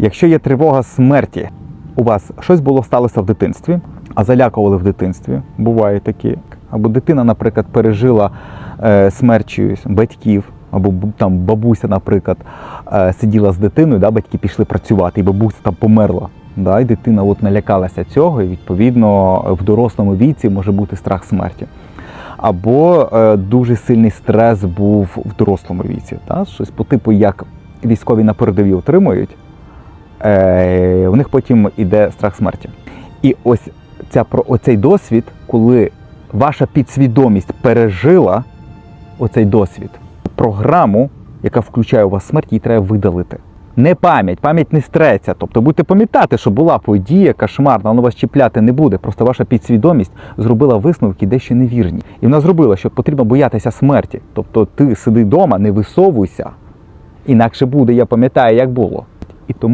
Якщо є тривога смерті, у вас щось було сталося в дитинстві, а залякували в дитинстві, буває такі. Або дитина, наприклад, пережила е, смерть батьків, або там бабуся, наприклад, е, сиділа з дитиною, да, батьки пішли працювати, і бабуся там померла. Да, і дитина от налякалася цього, і відповідно в дорослому віці може бути страх смерті. Або е, дуже сильний стрес був в дорослому віці. Та? Щось по типу, як військові на передовій отримують, у них потім іде страх смерті. І ось ця, оцей досвід, коли ваша підсвідомість пережила оцей досвід, програму, яка включає у вас смерть, її треба видалити. Не пам'ять, пам'ять не стреться. Тобто будете пам'ятати, що була подія кошмарна, вона вас чіпляти не буде. Просто ваша підсвідомість зробила висновки дещо невірні. І вона зробила, що потрібно боятися смерті. Тобто ти сиди вдома, не висовуйся, інакше буде, я пам'ятаю, як було. І тому